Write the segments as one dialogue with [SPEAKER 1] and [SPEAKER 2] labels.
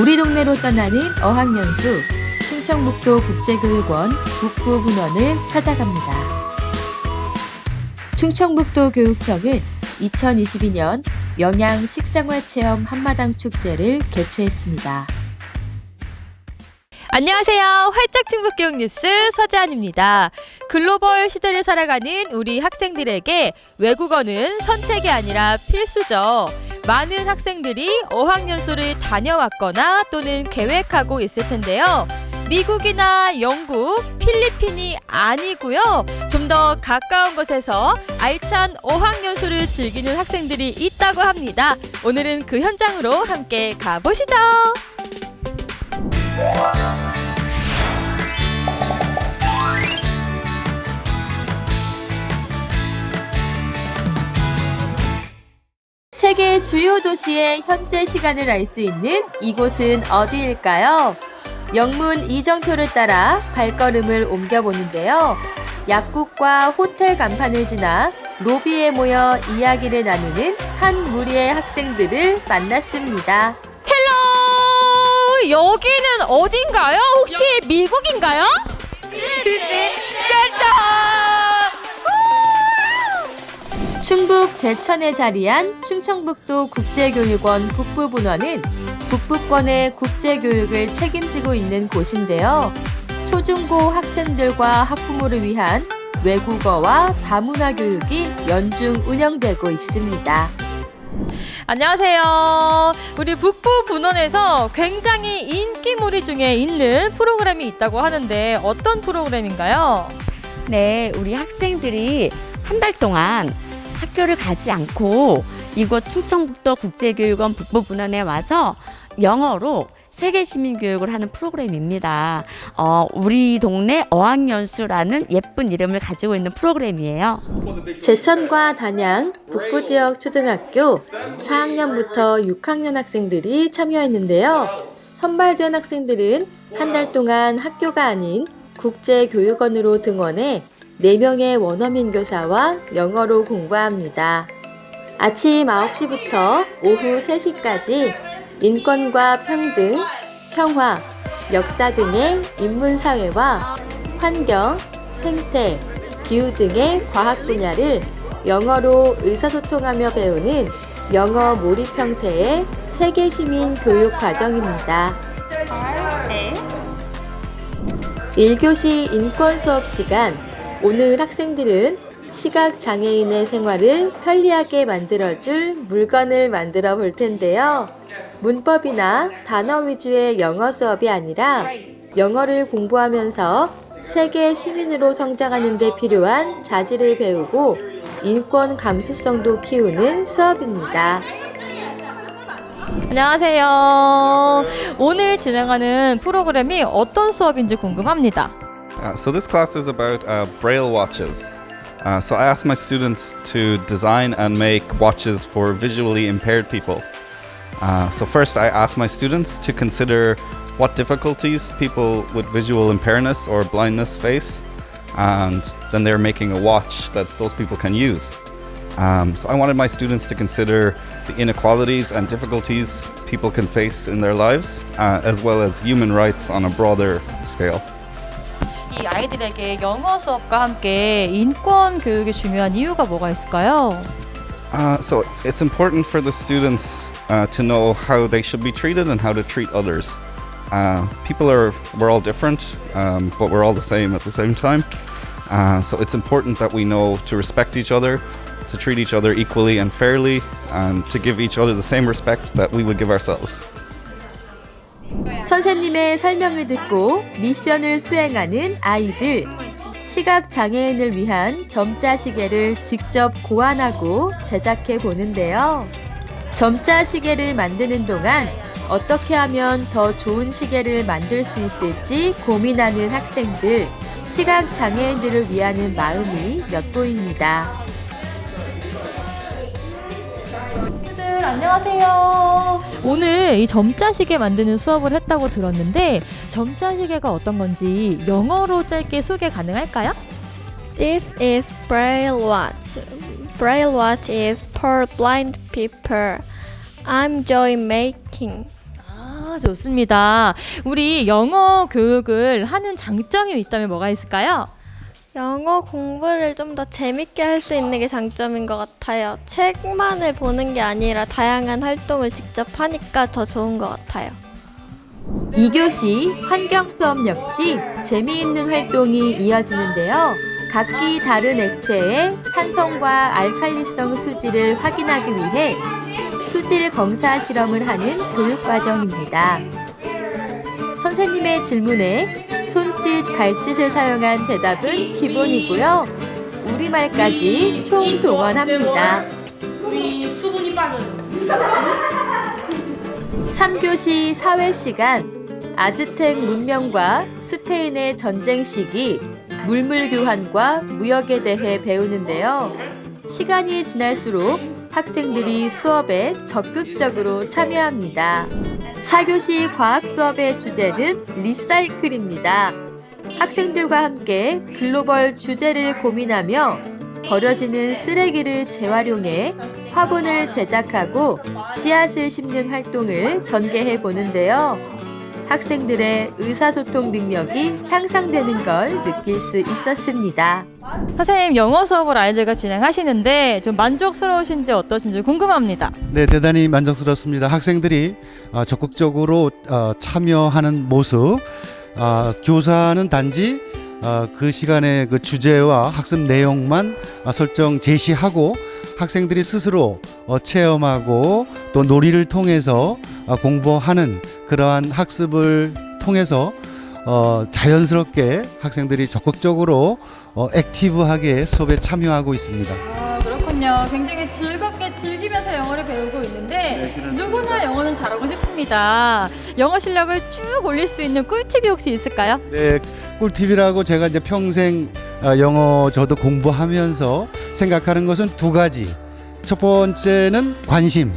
[SPEAKER 1] 우리 동네로 떠나는 어학연수 충청북도 국제교육원 북부분원을 찾아갑니다. 충청북도 교육청은 2022년 영양 식생활 체험 한마당 축제를 개최했습니다. 안녕하세요. 활짝 충북 교육 뉴스 서재한입니다. 글로벌 시대를 살아가는 우리 학생들에게 외국어는 선택이 아니라 필수죠. 많은 학생들이 어학연수를 다녀왔거나 또는 계획하고 있을 텐데요. 미국이나 영국, 필리핀이 아니고요. 좀 더 가까운 곳에서 알찬 어학연수를 즐기는 학생들이 있다고 합니다. 오늘은 그 현장으로 함께 가보시죠. 세계 주요 도시의 현재 시간을 알 수 있는 이곳은 어디일까요? 영문 이정표를 따라 발걸음을 옮겨보는데요. 약국과 호텔 간판을 지나 로비에 모여 이야기를 나누는 한 무리의 학생들을 만났습니다. 헬로! 여기는 어딘가요? 혹시 미국인가요? 충북 제천에 자리한 충청북도 국제교육원 북부분원은 북부권의 국제교육을 책임지고 있는 곳인데요. 초중고 학생들과 학부모를 위한 외국어와 다문화 교육이 연중 운영되고 있습니다. 안녕하세요. 우리 북부 분원에서 굉장히 인기몰이 중에 있는 프로그램이 있다고 하는데 어떤 프로그램인가요?
[SPEAKER 2] 네, 우리 학생들이 한 달 동안 학교를 가지 않고 이곳 충청북도 국제교육원 북부분원에 와서 영어로 세계 시민 교육을 하는 프로그램입니다. 어, 우리 동네 어학연수라는 예쁜 이름을 가지고 있는 프로그램이에요.
[SPEAKER 1] 제천과 단양 북부 지역 초등학교 4학년부터 6학년 학생들이 참여했는데요. 선발된 학생들은 한 달 동안 학교가 아닌 국제교육원으로 등원해 4명의 원어민 교사와 영어로 공부합니다. 아침 9시부터 오후 3시까지 인권과 평등, 평화, 역사 등의 인문사회와 환경, 생태, 기후 등의 과학 분야를 영어로 의사소통하며 배우는 영어 몰입 형태의 세계 시민 교육 과정입니다. 1교시 인권 수업 시간 오늘 학생들은 시각 장애인의 생활을 편리하게 만들어줄 물건을 만들어 볼 텐데요. 문법이나 단어 위주의 영어 수업이 아니라 영어를 공부하면서 세계 시민으로 성장하는 데 필요한 자질을 배우고 인권 감수성도 키우는 수업입니다. 안녕하세요. 오늘 진행하는 프로그램이 어떤 수업인지 궁금합니다.
[SPEAKER 3] Uh, so this class is about uh, braille watches. Uh, so I asked my students to design and make watches for visually impaired people. Uh, so first, I asked my students to consider what difficulties people with visual impairness or blindness face, and then they're making a watch that those people can use. Um, so I wanted my students to consider the inequalities and difficulties people can face in their lives, uh, as well as human rights on a broader scale.
[SPEAKER 1] 이 아이들에게 영어 수업과 함께 인권 교육이 중요한 이유가 뭐가 있을까요?
[SPEAKER 3] Uh, so it's important for the students uh, to know how they should be treated and how to treat others. Uh, people are we're all different, um, but we're all the same at the same time. Uh, so it's important that we know to respect each other, to treat each other equally and fairly, and to give each other the same respect that we would give ourselves.
[SPEAKER 1] 선생님의 설명을 듣고 미션을 수행하는 아이들. 시각 장애인을 위한 점자 시계를 직접 고안하고 제작해 보는데요. 점자 시계를 만드는 동안 어떻게 하면 더 좋은 시계를 만들 수 있을지 고민하는 학생들. 시각 장애인들을 위하는 마음이 엿보입니다. 안녕하세요. 오늘 이 점자시계 만드는 수업을 했다고 들었는데 점자시계가 어떤 건지 영어로 짧게 소개 가능할까요?
[SPEAKER 4] This is Braille Watch. Braille Watch is for blind people. I'm Joy making.
[SPEAKER 1] 아, 아, 좋습니다. 우리 영어 교육을 하는 장점이 있다면 뭐가 있을까요?
[SPEAKER 4] 영어 공부를 좀 더 재밌게 할 수 있는 게 장점인 것 같아요. 책만을 보는 게 아니라 다양한 활동을 직접 하니까 더 좋은 것 같아요.
[SPEAKER 1] 2교시 환경 수업 역시 재미있는 활동이 이어지는데요. 각기 다른 액체의 산성과 알칼리성 수질을 확인하기 위해 수질 검사 실험을 하는 교육 과정입니다. 선생님의 질문에 손짓, 발짓을 사용한 대답은 기본이고요. 우리말까지 총 동원합니다.
[SPEAKER 5] 우리 수분이 빠져요.
[SPEAKER 1] 3교시 사회 시간 아즈텍 문명과 스페인의 전쟁 시기 물물 교환과 무역에 대해 배우는데요. 시간이 지날수록 학생들이 수업에 적극적으로 참여합니다. 4교시 과학 수업의 주제는 리사이클입니다. 학생들과 함께 글로벌 주제를 고민하며 버려지는 쓰레기를 재활용해 화분을 제작하고 씨앗을 심는 활동을 전개해 보는데요. 학생들의 의사소통 능력이 향상되는 걸 느낄 수 있었습니다. 선생님 영어 수업을 아이들과 진행하시는데 좀 만족스러우신지 어떠신지 궁금합니다.
[SPEAKER 6] 네, 대단히 만족스럽습니다. 학생들이 어, 적극적으로 어, 참여하는 모습, 아, 교사는 단지 어, 그 시간에 그 주제와 학습 내용만 아, 설정 제시하고 학생들이 스스로 어, 체험하고 또 놀이를 통해서 어, 공부하는 그러한 학습을 통해서 어, 자연스럽게 학생들이 적극적으로 어, 액티브하게 수업에 참여하고 있습니다.
[SPEAKER 1] 아, 그렇군요. 굉장히 즐겁게 즐기면서 영어를 배우고 있는데 누구나 영어는 잘하고 싶습니다. 영어 실력을 쭉 올릴 수 있는 꿀팁이 혹시 있을까요?
[SPEAKER 6] 네, 꿀팁이라고 제가 이제 평생 어, 영어 저도 공부하면서 생각하는 것은 두 가지. 첫 번째는 관심.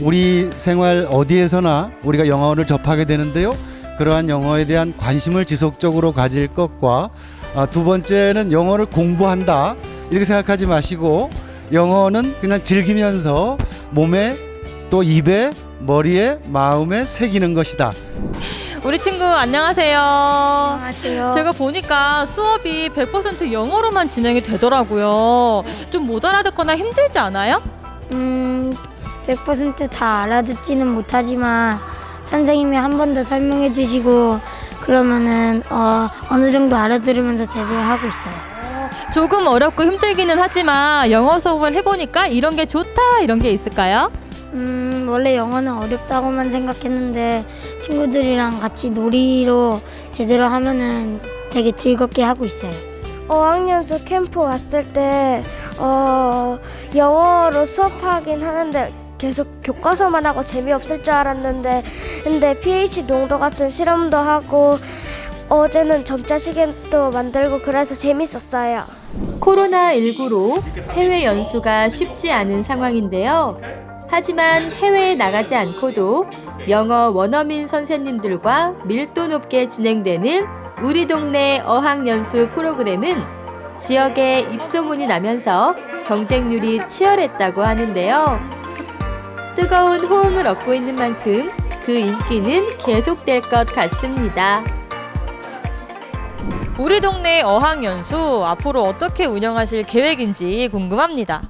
[SPEAKER 6] 우리 생활 어디에서나 우리가 영어를 접하게 되는데요. 그러한 영어에 대한 관심을 지속적으로 가질 것과 아, 두 번째는 영어를 공부한다. 이렇게 생각하지 마시고 영어는 그냥 즐기면서 몸에 또 입에 머리에 마음에 새기는 것이다.
[SPEAKER 1] 우리 친구 안녕하세요.
[SPEAKER 4] 안녕하세요.
[SPEAKER 1] 제가 보니까 수업이 100% 영어로만 진행이 되더라고요. 좀 못 알아듣거나 힘들지 않아요?
[SPEAKER 7] 음, 100%다 알아듣지는 못하지만 선생님이 한 번 더 설명해 주시고 그러면은 어, 어느 정도 알아들으면서 제대로 하고 있어요.
[SPEAKER 1] 조금 어렵고 힘들기는 하지만 영어 수업을 해보니까 이런 게 좋다 이런 게 있을까요?
[SPEAKER 7] 음, 원래 영어는 어렵다고만 생각했는데 친구들이랑 같이 놀이로 제대로 하면은 되게 즐겁게 하고 있어요.
[SPEAKER 8] 어학연수 캠프 왔을 때 어, 영어로 수업하긴 하는데 계속 교과서만 하고 재미없을 줄 알았는데 근데 pH 농도 같은 실험도 하고 어제는 점자 시계도 만들고 그래서 재밌었어요.
[SPEAKER 1] 코로나19로 해외 연수가 쉽지 않은 상황인데요. 하지만 해외에 나가지 않고도 영어 원어민 선생님들과 밀도 높게 진행되는 우리 동네 어학연수 프로그램은 지역에 입소문이 나면서 경쟁률이 치열했다고 하는데요. 뜨거운 호응을 얻고 있는 만큼 그 인기는 계속될 것 같습니다. 우리 동네 어학연수 앞으로 어떻게 운영하실 계획인지 궁금합니다.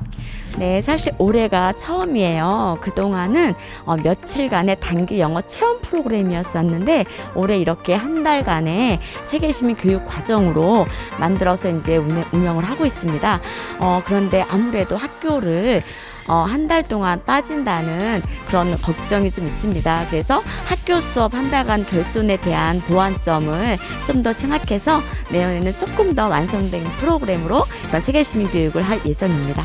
[SPEAKER 2] 네, 사실 올해가 처음이에요. 그동안은 어, 며칠간의 단기 영어 체험 프로그램이었었는데 올해 이렇게 한 달간의 세계시민 교육 과정으로 만들어서 이제 운영, 운영을 하고 있습니다. 어, 그런데 아무래도 학교를 어, 한 달 동안 빠진다는 그런 걱정이 좀 있습니다. 그래서 학교 수업 한 달간 결손에 대한 보완점을 좀 더 생각해서 내년에는 조금 더 완성된 프로그램으로 그런 세계시민 교육을 할 예정입니다.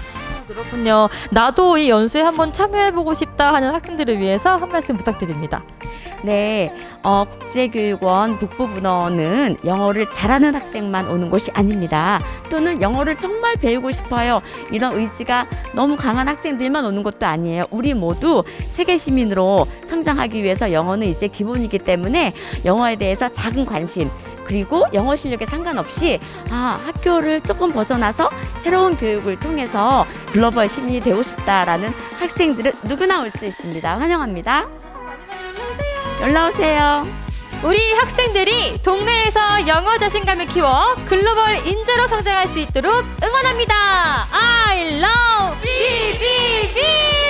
[SPEAKER 1] 그렇군요. 나도 이 연수에 한번 참여해보고 싶다 하는 학생들을 위해서 한 말씀 부탁드립니다.
[SPEAKER 2] 네, 어, 국제교육원 북부분원은 영어를 잘하는 학생만 오는 곳이 아닙니다. 또는 영어를 정말 배우고 싶어요. 이런 의지가 너무 강한 학생들만 오는 것도 아니에요. 우리 모두 세계 시민으로 성장하기 위해서 영어는 이제 기본이기 때문에 영어에 대해서 작은 관심, 그리고 영어 실력에 상관없이 아, 학교를 조금 벗어나서 새로운 교육을 통해서 글로벌 시민이 되고 싶다라는 학생들은 누구나 올 수 있습니다. 환영합니다. 놀러 오세요.
[SPEAKER 1] 우리 학생들이 동네에서 영어 자신감을 키워 글로벌 인재로 성장할 수 있도록 응원합니다. I love BBB!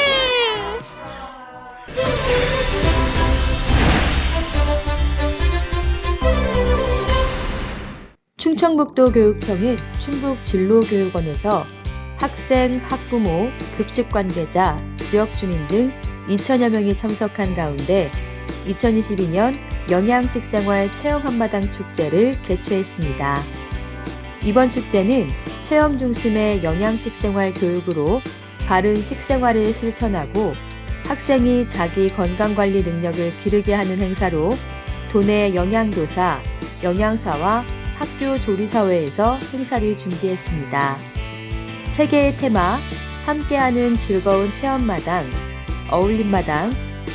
[SPEAKER 1] 충청북도 교육청은 충북 진로교육원에서 학생, 학부모, 급식 관계자, 지역 주민 등 2천여 명이 참석한 가운데 2022년 영양식 생활 체험 한마당 축제를 개최했습니다. 이번 축제는 체험 중심의 영양식 생활 교육으로 바른 식생활을 실천하고 학생이 자기 건강 관리 능력을 기르게 하는 행사로 도내 영양교사, 영양사와 학교 조리사회에서 행사를 준비했습니다. 세 개의 테마, 함께하는 즐거운 체험마당, 어울림마당,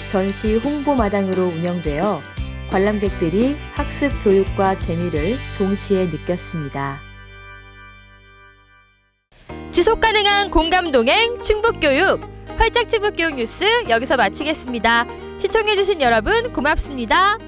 [SPEAKER 1] 전시 홍보마당으로 운영되어 관람객들이 학습 교육과 재미를 동시에 느꼈습니다. 지속 가능한 공감 동행 충북 교육 활짝 충북 교육 뉴스 여기서 마치겠습니다. 시청해 주신 여러분 고맙습니다.